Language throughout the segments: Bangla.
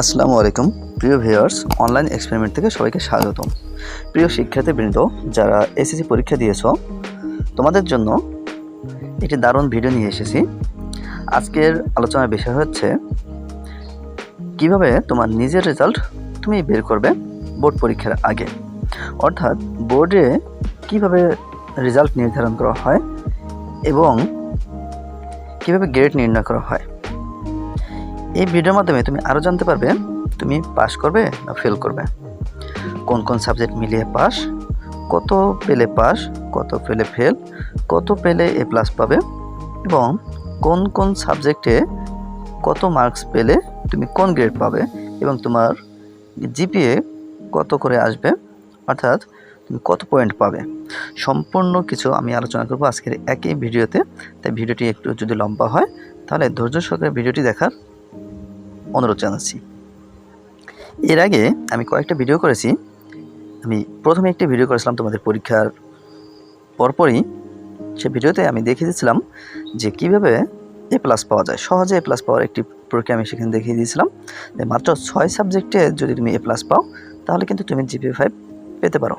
আসসালামু আলাইকুম। প্রিয় ভিউয়ার্স, অনলাইন এক্সপেরিমেন্ট থেকে সবাইকে স্বাগতম। প্রিয় শিক্ষার্থীবৃন্দ, যারা এসএসসি পরীক্ষা দিয়েছ, তোমাদের জন্য একটি দারুণ ভিডিও নিয়ে এসেছি। আজকের আলোচনার বিষয় হচ্ছে, কীভাবে তোমার নিজের রেজাল্ট তুমি বের করবে বোর্ড পরীক্ষার আগে। অর্থাৎ বোর্ডে কীভাবে রেজাল্ট নির্ধারণ করা হয় এবং কীভাবে গ্রেড নির্ণয় করা হয়। এই ভিডিওর মাধ্যমে তুমি আরও জানতে পারবে, তুমি পাস করবে না ফেল করবে। কোন কোন সাবজেক্ট মিলিয়ে পাস কত পেলে পাস কত পেলে ফেল কত পেলে এ প্লাস পাবে এবং কোন কোন সাবজেক্টে কত মার্কস পেলে তুমি কোন গ্রেড পাবে এবং তোমার জিপিএ কত করে আসবে, অর্থাৎ তুমি কত পয়েন্ট পাবে। সম্পূর্ণ কিছু আমি আলোচনা করব আজকের একই ভিডিওতে, তাই ভিডিওটি একটু যদি লম্বা হয়, তাহলে ধৈর্য সহকারে ভিডিওটি দেখার অনুরোধ জানাচ্ছি। এর আগে আমি কয়েকটা ভিডিও করেছি। আমি প্রথমে একটি ভিডিও করেছিলাম তোমাদের পরীক্ষার পরপরই। সে ভিডিওতে আমি দেখিয়ে দিয়েছিলাম যে কীভাবে এ প্লাস পাওয়া যায়। সহজে এ প্লাস পাওয়ার একটি প্রক্রিয়া আমি সেখানে দেখিয়ে দিয়েছিলাম মাত্র ছয় সাবজেক্টে যদি তুমি এ প্লাস পাও, তাহলে কিন্তু তুমি জিপি ফাইভ পেতে পারো।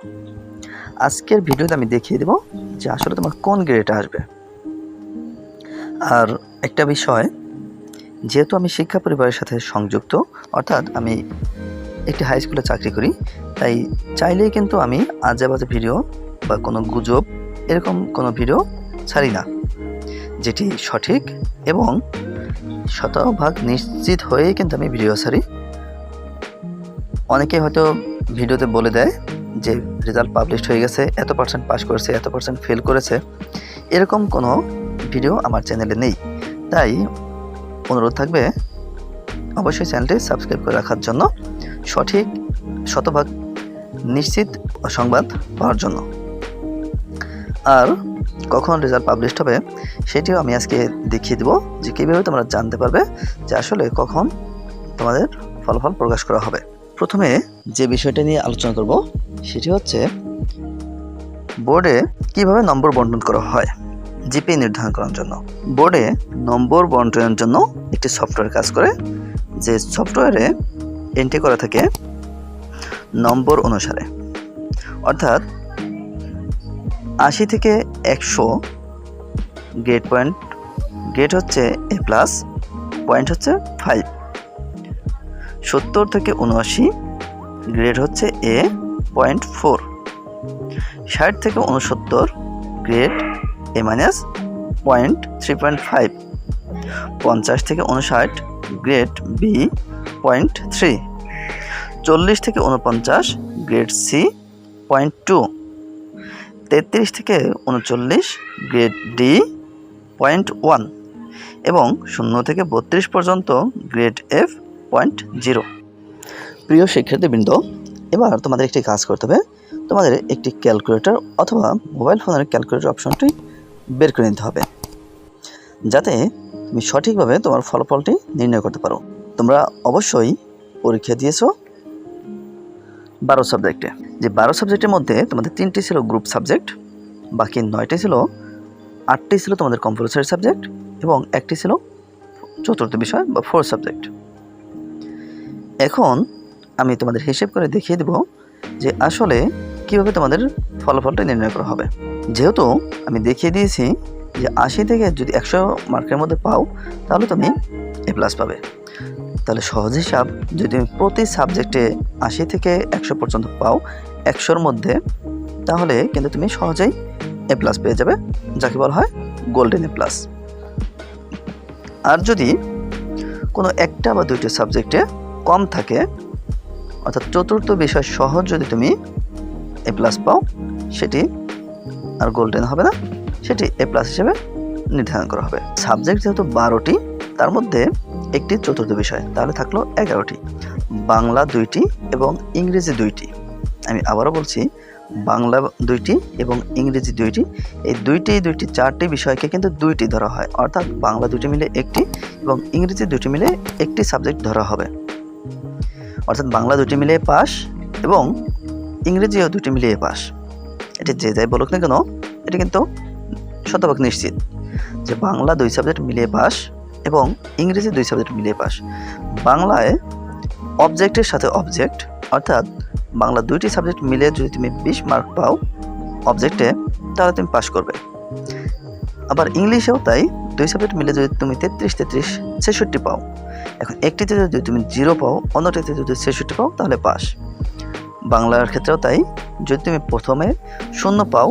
আজকের ভিডিওতে আমি দেখিয়ে দেবো যে আসলে তোমার কোন গ্রেড আসবে। আর একটা বিষয় যেহেতু আমি শিক্ষা পরিবারের সাথে সংযুক্ত, অর্থাৎ আমি একটি হাই স্কুলে চাকরি করি, তাই চাইলেই কিন্তু আমি আজে বাজে ভিডিও বা কোনো গুজব, এরকম কোনো ভিডিও ছাড়ি না। যেটি সঠিক এবং শতভাগ নিশ্চিত হয়েই কিন্তু আমি ভিডিও ছাড়ি। অনেকে হয়তো ভিডিওতে বলে দেয় যে রেজাল্ট পাবলিশ হয়ে গেছে, এত পার্সেন্ট পাস করেছে, এত পার্সেন্ট ফেল করেছে। এরকম কোনো ভিডিও আমার চ্যানেলে নেই। তাই অনুরোধ থাকবে, অবশ্যই চ্যানেলটি সাবস্ক্রাইব করে রাখার জন্য সঠিক শতভাগ নিশ্চিত সংবাদ পাওয়ার জন্য। আর কখন রেজাল্ট পাবলিশড হবে সেটিও আমি আজকে দেখিয়ে দেবো যে কীভাবে তোমরা জানতে পারবে যে আসলে কখন তোমাদের ফলাফল প্রকাশ করা হবে। প্রথমে যে বিষয়টা নিয়ে আলোচনা করব, সেটি হচ্ছে বোর্ডে কীভাবে নম্বর বন্টন করা হয়। জিপি নির্ধারণ করার জন্য। বোর্ডে নম্বর বন্টনের জন্য একটি সফটওয়্যার কাজ করে। যে সফটওয়্যারে এন্ট্রি করা থাকে নম্বর অনুসারে। অর্থাৎ আশি থেকে একশো গ্রেড পয়েন্ট গ্রেড হচ্ছে এ প্লাস পয়েন্ট হচ্ছে ফাইভ সত্তর থেকে উনআশি গ্রেড হচ্ছে এ পয়েন্ট ফোর ষাট থেকে উনসত্তর grade A minus point three point five পঞ্চাশ থেকে উনষাট গ্রেড বি পয়েন্ট থ্রি চল্লিশ থেকে উনপঞ্চাশ গ্রেড সি পয়েন্ট টু তেত্রিশ থেকে উনচল্লিশ গ্রেড ডি পয়েন্ট ওয়ান এবং শূন্য থেকে বত্রিশ পর্যন্ত গ্রেড এফ পয়েন্ট জিরো প্রিয় শিক্ষার্থীবৃন্দ, এবার তোমাদের একটি কাজ করতে হবে। তোমাদের একটি ক্যালকুলেটর অথবা মোবাইল ফোনের ক্যালকুলেটর অপশনটি বের করে নিতে হবে। যাতে তুমি সঠিকভাবে তোমার ফলাফলটি নির্ণয় করতে পারো। তোমরা অবশ্যই পরীক্ষা দিয়েছ বারো সাবজেক্টে যে বারো সাবজেক্টের মধ্যে তোমাদের তিনটি ছিল গ্রুপ সাবজেক্ট বাকি নয়টি ছিল, আটটি ছিল তোমাদের কম্পালসারি সাবজেক্ট এবং একটি ছিল চতুর্থ বিষয় বা ফোর সাবজেক্ট এখন আমি তোমাদের হিসেব করে দেখিয়ে দেব যে আসলে কীভাবে তোমাদের ফলাফলটা নির্ণয় করা হবে। যেহেতু আমি দেখিয়ে দিয়েছি যে আশি থেকে যদি একশো মার্কের মধ্যে পাও, তাহলে তুমি এ প্লাস পাবে। তাহলে সহজ হিসাব, যদি প্রতি সাবজেক্টে আশি থেকে একশো পর্যন্ত পাও, একশোর মধ্যে, তাহলে কিন্তু তুমি সহজেই এ প্লাস পেয়ে যাবে, যাকে বলা হয় গোল্ডেন এ প্লাস আর যদি কোনো একটা বা দুইটা সাবজেক্টে কম থাকে, অর্থাৎ চতুর্থ বিষয় সহজ যদি তুমি এ প্লাস পাও, সেটি আর গোল্ডেন হবে না, সেটি এ প্লাস হিসেবে নির্ধারণ করা হবে। সাবজেক্ট যেহেতু বারোটি, তার মধ্যে একটি চতুর্থ বিষয়, তাহলে থাকল এগারোটি। বাংলা দুইটি এবং ইংরেজি দুইটি। আমি আবারও বলছি, বাংলা দুইটি এবং ইংরেজি দুইটি, এই দুইটি দুইটি, চারটি বিষয়কে কিন্তু দুইটি ধরা হয়। অর্থাৎ বাংলা দুইটি মিলে একটি এবং ইংরেজি দুইটি মিলে একটি সাবজেক্ট ধরা হবে। অর্থাৎ বাংলা দুটি মিলিয়ে পাস এবং ইংরেজিও দুটি মিলিয়ে পাস এটি যে যাই বলুক না কেন, এটি কিন্তু শতভাগ নিশ্চিত যে বাংলা দুই সাবজেক্ট মিলিয়ে পাস এবং ইংরেজি দুই সাবজেক্ট মিলিয়ে পাস বাংলায় অবজেক্টের সাথে অবজেক্ট অর্থাৎ বাংলা দুইটি সাবজেক্ট মিলে যদি তুমি বিশ মার্ক পাও অবজেক্টে তাহলে তুমি পাশ করবে। আবার ইংলিশেও তাই, দুই সাবজেক্ট মিলে যদি তুমি তেত্রিশ তেত্রিশ, ছেষট্টি পাও। এখন একটিতে যদি তুমি জিরো পাও, অন্যটিতে যদি ছেষট্টি পাও, তাহলে পাস বাংলার ক্ষেত্রেও তাই। যদি তুমি প্রথমে শূন্য পাও,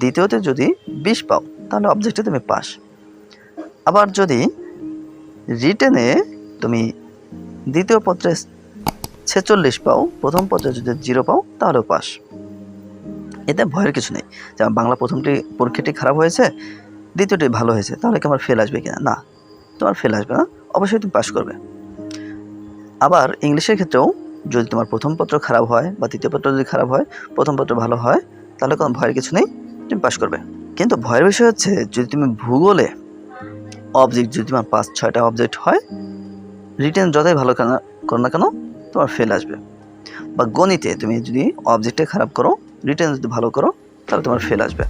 দ্বিতীয়তে যদি বিশ পাও, তাহলে অবজেক্টে তুমি পাস আবার যদি রিটেনে তুমি দ্বিতীয় পত্রে ছেচল্লিশ পাও, প্রথম পত্রে যদি জিরো পাও, তাহলেও পাস এতে ভয়ের কিছু নেই। যেমন বাংলা প্রথমটি পরীক্ষাটি খারাপ হয়েছে, দ্বিতীয়টি ভালো হয়েছে, তাহলে কি আমার ফেল আসবে কিনা? না, তোমার ফেল আসবে না, অবশ্যই তুমি পাস করবে। আবার ইংলিশের ক্ষেত্রেও যদি তোমার প্রথম পত্র খারাপ হয় বা দ্বিতীয় পত্র যদি খারাপ হয়, প্রথম পত্র ভালো হয়, তাহলে কোনো ভয়ের কিছু নেই, তুমি পাস করবে। কিন্তু ভয়ের বিষয় হচ্ছে, যদি তুমি ভূগোলে অবজেক্ট যদি তোমার পাঁচ, ছয়টা অবজেক্ট হয় রিটার্ন যতই ভালো করো না কেন, তোমার ফেল আসবে। বা গণিতে তুমি যদি অবজেক্টে খারাপ করো রিটার্ন যদি ভালো করো, তাহলে তোমার ফেল আসবে।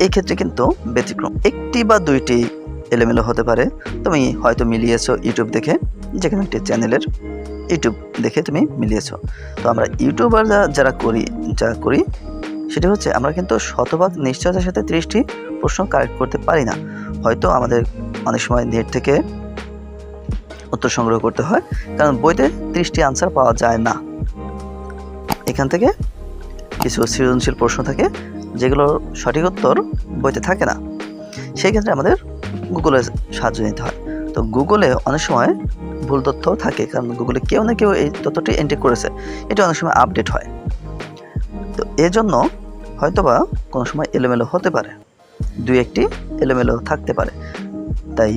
এই ক্ষেত্রে কিন্তু ব্যতিক্রম। একটি বা দুইটি এলোমেলো হতে পারে। তুমি হয়তো মিলিয়েছো ইউটিউব দেখে, যেখানে একটি চ্যানেলের ইউটিউব দেখে তুমি মিলিয়েছো। তো আমরা ইউটিউবার যারা করি, যা করি, সেটা হচ্ছে আমরা কিন্তু শতভাগ নিশ্চয়তার সাথে ত্রিশটি প্রশ্ন কারেক্ট করতে পারি না। হয়তো আমাদের অনেক সময় নেট থেকে উত্তর সংগ্রহ করতে হয়, কারণ বইতে ত্রিশটি আনসার পাওয়া যায় না। এখান থেকে কিছু সৃজনশীল প্রশ্ন থাকে যেগুলোর সঠিক উত্তর বইতে থাকে না। সেই ক্ষেত্রে আমাদের গুগলের সাহায্য নিতে হয়। তো গুগলে অনেক সময় ভুল তথ্য থাকে, কারণ গুগলে কেউ না কেউ এই তথ্যটি এন্ট্রি করেছে। এটা অনেক সময় আপডেট হয়। তো এজন্য হয়তোবা কোনো সময় এলোমেলো হতে পারে। দুই একটি এলোমেলো থাকতে পারে। তাই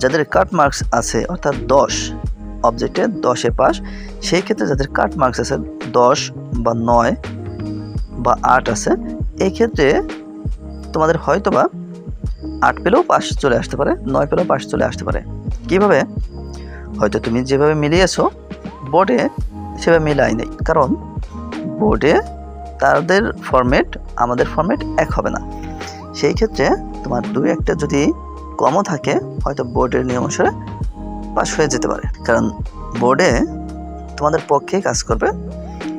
যাদের কাট মার্কস আছে, অর্থাৎ দশ অবজেক্টে দশে পাস সেই ক্ষেত্রে যাদের কাট মার্কস আছে দশ বা নয় বা আট আছে, এই ক্ষেত্রে তোমাদের হয়তোবা আট পেলেও পাস চলে আসতে পারে, নয় পেলেও পাস চলে আসতে পারে। কীভাবে? হয়তো তুমি যেভাবে মিলিয়েছো বোর্ডে সেভাবে মিলাই নেই। কারণ বোর্ডে তাদের ফরম্যাট আমাদের ফরম্যাট এক হবে না। সেই ক্ষেত্রে তোমার দুই একটা যদি কমও থাকে, হয়তো বোর্ডের নিয়ম অনুসারে পাস হয়ে যেতে পারে। কারণ বোর্ডে তোমাদের পক্ষে কাজ করবে,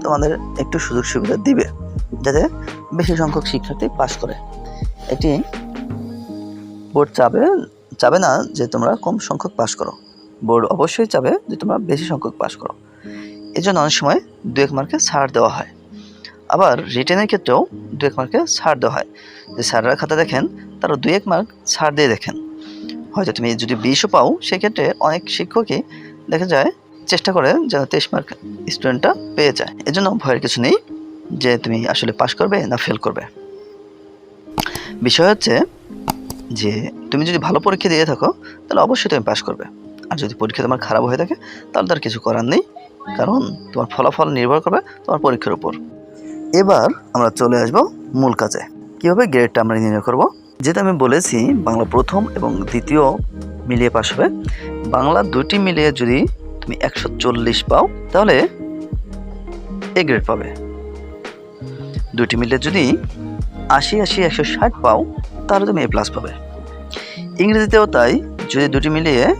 তোমাদের একটু সুযোগ সুবিধা দিবে, যাতে বেশি সংখ্যক শিক্ষার্থী পাস করে। এটি বোর্ড চাবে চাবে না যে তোমরা কম সংখ্যক পাস করো। বোর্ড অবশ্যই চাবে যে তোমরা বেশি সংখ্যক পাস করো। এই জন্য অনেক সময় দু এক মার্কে ছাড় দেওয়া হয়। আবার রিটেনের ক্ষেত্রেও দু এক মার্কে ছাড় দেওয়া হয়। যে স্যাররা খাতা দেখেন, তারা দু এক মার্ক ছাড় দিয়ে দেখেন। হয়তো তুমি যদি বিশও পাও, সেক্ষেত্রে অনেক শিক্ষকই দেখা যায় চেষ্টা করে যেন তেইশ মার্ক স্টুডেন্টটা পেয়ে যায়। এজন্য ভয়ের কিছু নেই যে তুমি আসলে পাস করবে না ফেল করবে। বিষয় হচ্ছে যে, তুমি যদি ভালো পরীক্ষা দিয়ে থাকো, তাহলে অবশ্যই তুমি পাস করবে। আর যদি পরীক্ষা তোমার খারাপ হয়ে থাকে, তাহলে তার কিছু করার নেই। কারণ তোমার ফলাফল নির্ভর করবে তোমার পরীক্ষার উপর। এবার আমরা চলে আসব মূল কাজে। কীভাবে গ্রেডটা আমরা নির্ণয় করব? যেটা আমি বলেছি, বাংলা প্রথম এবং দ্বিতীয় মিলিয়ে পাশ হবে। বাংলা দুটি মিলিয়ে যদি তুমি একশো চল্লিশ পাও, তাহলে এ গ্রেড পাবে। দুটি মিলিয়ে যদি আশি আশি, একশো ষাট পাও, তাহলে তুমি এ প্লাস পাবে। ইংরেজিতেও তাই, যদি দুটি মিলিয়ে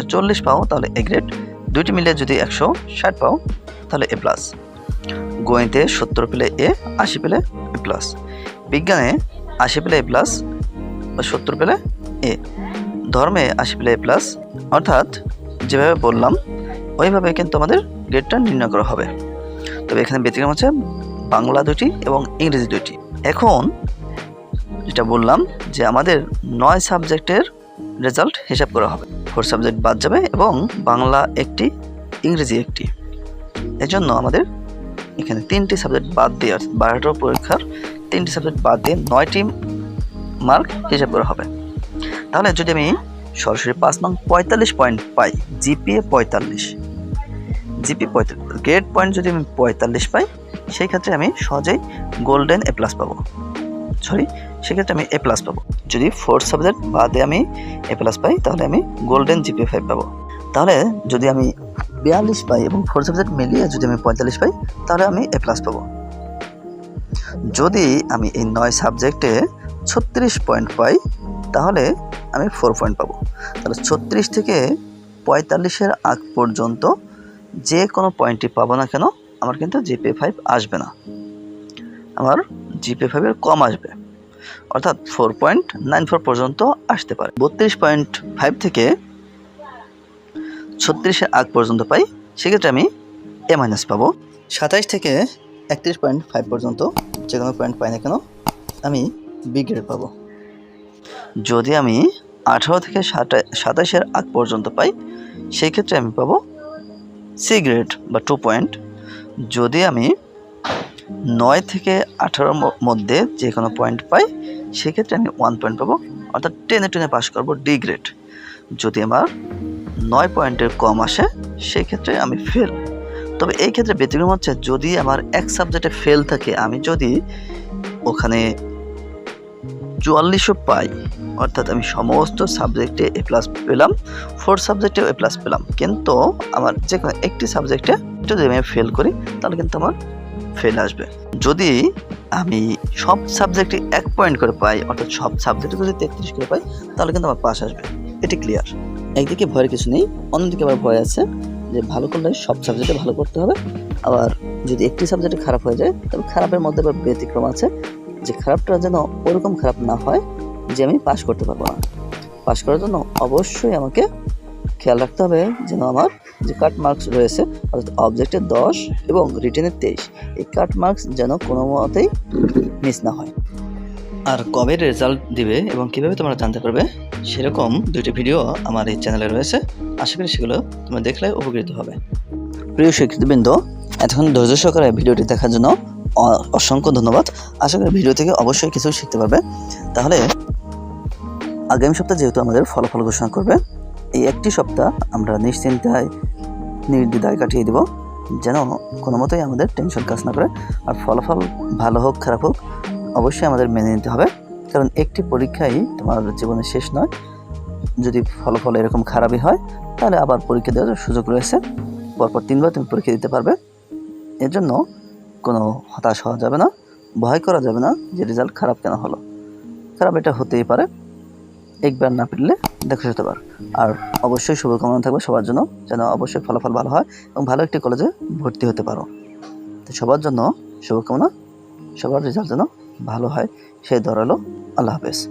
একশো চল্লিশ পাও, তাহলে এ গ্রেড দুটি মিলিয়ে যদি একশো ষাট পাও, তাহলে এ প্লাস গণিতে সত্তর পেলে এ আশি পেলে এ প্লাস বিজ্ঞানে আশি পেলে এ প্লাস বা সত্তর পেলে এ ধর্মে আশি পেলে এ প্লাস অর্থাৎ যেভাবে বললাম, ওইভাবে কিন্তু আমাদের গ্রেডটা নির্ণয় করা হবে। তবে এখানে ব্যতিক্রম হচ্ছে বাংলা দুটি এবং ইংরেজি দুটি এখন যেটা বললাম যে আমাদের নয় সাবজেক্টের রেজাল্ট হিসাব করা হবে। ফোর সাবজেক্ট বাদ যাবে এবং বাংলা একটি, ইংরেজি একটি। এজন্য আমাদের এখানে তিনটি সাবজেক্ট বাদ দিয়ে বারোটা পরীক্ষার তিনটি সাবজেক্ট বাদ দিয়ে নয়টি মার্ক হিসাব করা হবে। তাহলে যদি আমি সরাসরি পাঁচ নং পঁয়তাল্লিশ পয়েন্ট পাই জিপিএ পঁয়তাল্লিশ। জিপি পঁয়তাল্লিশ গ্রেড পয়েন্ট যদি আমি পঁয়তাল্লিশ পাই, সেই ক্ষেত্রে আমি সহজেই গোল্ডেন এ প্লাস পাবো। সরি সেক্ষেত্রে আমি এ প্লাস পাবো। যদি ফোর্থ সাবজেক্ট বাদে আমি এ প্লাস পাই, তাহলে আমি গোল্ডেন জিপি ফাইভ পাবো। তাহলে যদি আমি বিয়াল্লিশ পাই এবং ফোর সাবজেক্ট মিলিয়ে যদি আমি পঁয়তাল্লিশ পাই, তাহলে আমি এ প্লাস পাবো। যদি আমি এই নয় সাবজেক্টে ছত্রিশ পয়েন্ট পাই, তাহলে আমি ফোর পয়েন্ট পাবো। তাহলে ছত্রিশ থেকে পঁয়তাল্লিশের আগ পর্যন্ত যে কোনো পয়েন্টই পাবো না কেন, আমার কিন্তু জিপে ফাইভ আসবে না। আমার জিপে ফাইভের কম আসবে। অর্থাৎ ফোর পয়েন্ট নাইন ফোর পর্যন্ত আসতে পারে। বত্রিশ পয়েন্ট ফাইভ থেকে ছত্রিশের আগ পর্যন্ত পাই, সেক্ষেত্রে আমি এ মাইনাস পাবো। সাতাইশ থেকে একত্রিশ পয়েন্ট ফাইভ পর্যন্ত, যে কোনো পয়েন্ট পাই না কেন, আমি বি গ্রেড পাবো। যদি আমি আঠারো থেকে সাতাশের আগ পর্যন্ত পাই সেই ক্ষেত্রে আমি পাবো সি গ্রেড বা টু পয়েন্ট যদি আমি নয় থেকে আঠারোর মধ্যে যে কোনো পয়েন্ট পাই, সেক্ষেত্রে আমি ওয়ান পয়েন্ট পাবো। অর্থাৎ টেনে টেনে পাস করব ডি গ্রেড যদি আমার নয় পয়েন্টের কম আসে সেই ক্ষেত্রে আমি ফেল তবে এই ক্ষেত্রে ব্যতিক্রম হচ্ছে, যদি আমার এক সাবজেক্টে ফেল থাকে, আমি যদি ওখানে চুয়াল্লিশও পাই, অর্থাৎ আমি সমস্ত সাবজেক্টে এ প্লাস পেলাম ফোর সাবজেক্টেও এ প্লাস পেলাম। কিন্তু আমার যে কোনো একটি সাবজেক্টে যদি আমি ফেল করি, তাহলে কিন্তু আমার ফেল আসবে। যদি আমি সব সাবজেক্টে এক পয়েন্ট করে পাই, অর্থাৎ সব সাবজেক্টে যদি তেত্রিশ করে পাই, তাহলে কিন্তু আমার পাস আসবে। এটি ক্লিয়ার একদিকে ভয়ের কিছু নেই, অন্যদিকে আবার ভয় আছে যে ভালো করলে সব সাবজেক্টে ভালো করতে হবে। আবার যদি একটি সাবজেক্টে খারাপ হয়ে যায়, তবে খারাপের মধ্যে আবার ব্যতিক্রম আছে যে খারাপটা যেন ওরকম খারাপ না হয় যে আমি পাশ করতে পারব না। পাশ করার জন্য অবশ্যই আমাকে খেয়াল রাখতে হবে যেন আমার যে কাট মার্কস রয়েছে, অর্থাৎ অবজেক্টে দশ এবং রিটেনের তেইশ, এই কাট মার্কস যেন কোনো মতেই মিস না হয়। আর কবে রেজাল্ট দিবে এবং কীভাবে তোমরা জানতে পারবে, সেরকম দুইটি ভিডিও আমার এই চ্যানেলে রয়েছে। আশা করি সেগুলো তোমরা দেখলে উপকৃত হবে। প্রিয় শিক্ষিতবৃন্দ এতক্ষণ ধৈর্য সহকারে ভিডিওটি দেখার জন্য অসংখ্য ধন্যবাদ। আশা করি ভিডিও থেকে অবশ্যই কিছু শিখতে পারবে। তাহলে, আগামী সপ্তাহে যেহেতু আমাদের ফলাফল ঘোষণা করবে এই একটি সপ্তাহ আমরা নিশ্চিন্তায় নির্দ্বিধায় কাটিয়ে দেব, যেন কোনো মতেই আমাদের টেনশন কাজ না করে। আর ফলাফল ভালো হোক, খারাপ হোক, অবশ্যই আমাদের মেনে নিতে হবে। কারণ একটি পরীক্ষাই তোমার জীবনের শেষ নয়। যদি ফলাফল এরকম খারাপই হয়, তাহলে আবার পরীক্ষা দেওয়ার সুযোগ রয়েছে। পরপর তিনবার তুমি পরীক্ষা দিতে পারবে। এর জন্য কোনো হতাশ হওয়া যাবে না, ভয় করা যাবে না যে রেজাল্ট খারাপ কেন হলো। খারাপ এটা হতেই পারে। একবার না পেলে দেখো শতবার আর অবশ্যই শুভকামনা থাকবে সবার জন্য, যেন অবশ্যই ফলাফল ভালো হয় এবং ভালো একটি কলেজে ভর্তি হতে পারো। তো সবার জন্য শুভকামনা, সবার রেজাল্ট যেন ভালো হয়, সেই ধরালো আল্লাহ হাফেজ।